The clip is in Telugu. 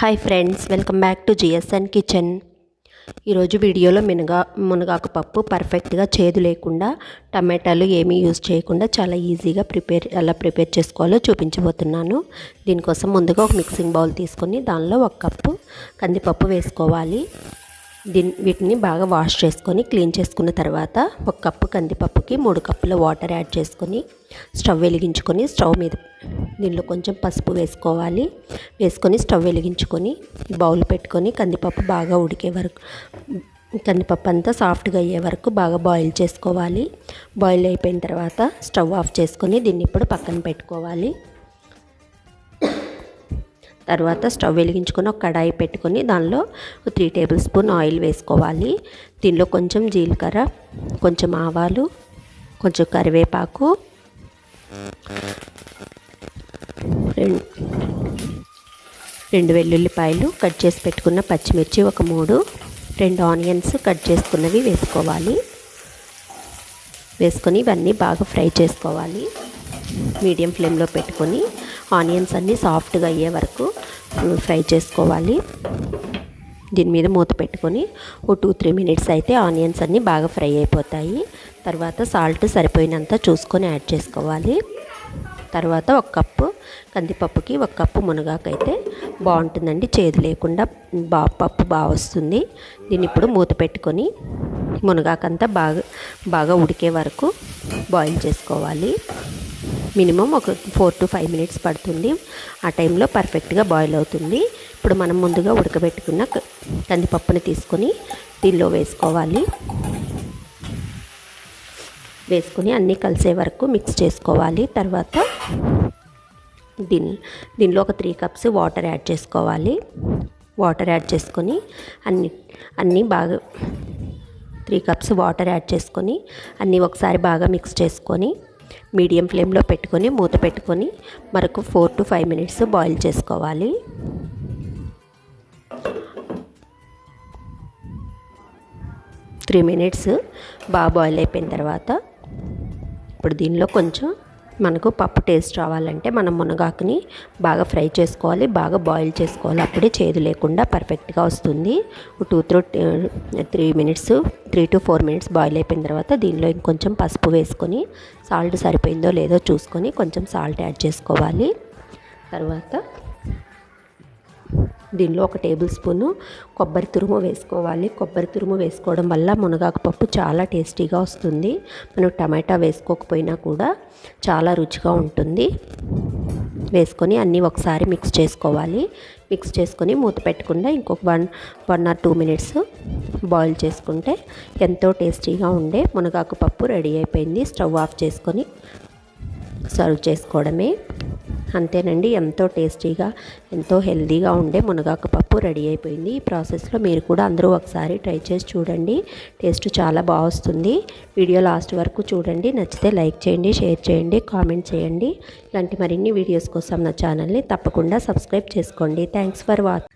Hi friends welcome back to GSN kitchen ఈరోజు వీడియోలో మునగా మునగాకు పప్పు పర్ఫెక్ట్గా చేదు లేకుండా టమాటాలు ఏమీ యూజ్ చేయకుండా చాలా ఈజీగా ప్రిపేర్ ఎలా ప్రిపేర్ చేసుకోవాలో చూపించబోతున్నాను. దీనికోసం ముందుగా ఒక మిక్సింగ్ బౌల్ తీసుకొని దానిలో ఒక కప్పు కందిపప్పు వేసుకోవాలి. దీని వీటిని బాగా వాష్ చేసుకొని క్లీన్ చేసుకున్న తర్వాత ఒక కప్పు కందిపప్పుకి మూడు కప్పుల వాటర్ యాడ్ చేసుకొని స్టవ్ వెలిగించుకొని స్టవ్ మీద దీనిలో కొంచెం పసుపు వేసుకోవాలి. వేసుకొని స్టవ్ వెలిగించుకొని బౌల్ పెట్టుకొని కందిపప్పు బాగా ఉడికే వరకు కందిపప్పు అంతా సాఫ్ట్గా అయ్యే వరకు బాగా బాయిల్ చేసుకోవాలి. బాయిల్ అయిపోయిన తర్వాత స్టవ్ ఆఫ్ చేసుకొని దీన్ని ఇప్పుడు పక్కన పెట్టుకోవాలి. తర్వాత స్టవ్ వెలిగించుకొని ఒక కడాయి పెట్టుకొని దానిలో త్రీ టేబుల్ స్పూన్ ఆయిల్ వేసుకోవాలి. దీనిలో కొంచెం జీలకర్ర కొంచెం ఆవాలు కొంచెం కరివేపాకు రెండు రెండు వెల్లుల్లిపాయలు కట్ చేసి పెట్టుకున్న పచ్చిమిర్చి ఒక మూడు రెండు ఆనియన్స్ కట్ చేసుకున్నవి వేసుకోవాలి. వేసుకొని ఇవన్నీ బాగా ఫ్రై చేసుకోవాలి. మీడియం ఫ్లేమ్లో పెట్టుకొని ఆనియన్స్ అన్నీ సాఫ్ట్గా అయ్యే వరకు ఫ్రై చేసుకోవాలి. దీని మీద మూత పెట్టుకొని ఓ టూ త్రీ మినిట్స్ అయితే ఆనియన్స్ అన్నీ బాగా ఫ్రై అయిపోతాయి. తర్వాత సాల్ట్ సరిపోయినంత చూసుకొని యాడ్ చేసుకోవాలి. తర్వాత ఒక కప్పు కందిపప్పుకి ఒక కప్పు మునగాకైతే బాగుంటుందండి. చేదు లేకుండా బా పప్పు బాగా వస్తుంది. దీన్ని ఇప్పుడు మూత పెట్టుకొని మునగాకంతా బాగా బాగా ఉడికే వరకు బాయిల్ చేసుకోవాలి. మినిమం ఒక ఫోర్ టు ఫైవ్ మినిట్స్ పడుతుంది. ఆ టైంలో పర్ఫెక్ట్గా బాయిల్ అవుతుంది. ఇప్పుడు మనం ముందుగా ఉడకబెట్టుకున్న కందిపప్పుని తీసుకొని దీనిలో వేసుకోవాలి. వేసుకొని అన్నీ కలిసే వరకు మిక్స్ చేసుకోవాలి. తర్వాత దీని దీనిలో ఒక త్రీ కప్స్ వాటర్ యాడ్ చేసుకోవాలి. వాటర్ యాడ్ చేసుకొని అన్ని అన్నీ బాగా త్రీ కప్స్ వాటర్ యాడ్ చేసుకొని అన్నీ ఒకసారి బాగా మిక్స్ చేసుకొని మీడియం ఫ్లేమ్లో పెట్టుకొని మూత పెట్టుకొని మనకు four to five minutes boil చేసుకోవాలి. త్రీ మినిట్స్ బాగా బాయిల్ అయిపోయిన తర్వాత ఇప్పుడు దీనిలో కొంచెం మనకు పప్పు టేస్ట్ రావాలంటే మనం మునగాకుని బాగా ఫ్రై చేసుకోవాలి బాగా బాయిల్ చేసుకోవాలి. అప్పుడే చేదు లేకుండా పర్ఫెక్ట్గా వస్తుంది. Two through three minutes three to four minutes boil అయిపోయిన తర్వాత దీనిలో ఇంకొంచెం పసుపు వేసుకొని సాల్ట్ సరిపోయిందో లేదో చూసుకొని కొంచెం సాల్ట్ యాడ్ చేసుకోవాలి. తర్వాత దీనిలో ఒక టేబుల్ స్పూను కొబ్బరి తురుము వేసుకోవాలి. కొబ్బరి తురుము వేసుకోవడం వల్ల మునగాకు పప్పు చాలా టేస్టీగా వస్తుంది. మనం టమాటా వేసుకోకపోయినా కూడా చాలా రుచిగా ఉంటుంది. వేసుకొని అన్నీ ఒకసారి మిక్స్ చేసుకోవాలి. మిక్స్ చేసుకొని మూత పెట్టకుండా ఇంకొక one one or two minutes boil చేసుకుంటే ఎంతో టేస్టీగా ఉండే మునగాకు పప్పు రెడీ అయిపోయింది. స్టవ్ ఆఫ్ చేసుకొని సర్వ్ చేసుకోవడమే. అంతేనండి ఎంతో టేస్టీగా ఎంతో హెల్దీగా ఉండే మునగాకు పప్పు రెడీ అయిపోయింది. ఈ ప్రాసెస్లో మీరు కూడా అందరూ ఒకసారి ట్రై చేసి చూడండి టేస్ట్ చాలా బాగా వస్తుంది. వీడియో లాస్ట్ వరకు చూడండి నచ్చితే లైక్ చేయండి షేర్ చేయండి కామెంట్ చేయండి. ఇలాంటి మరిన్ని వీడియోస్ కోసం నా ఛానల్ని తప్పకుండా సబ్స్క్రైబ్ చేసుకోండి. Thanks for watching.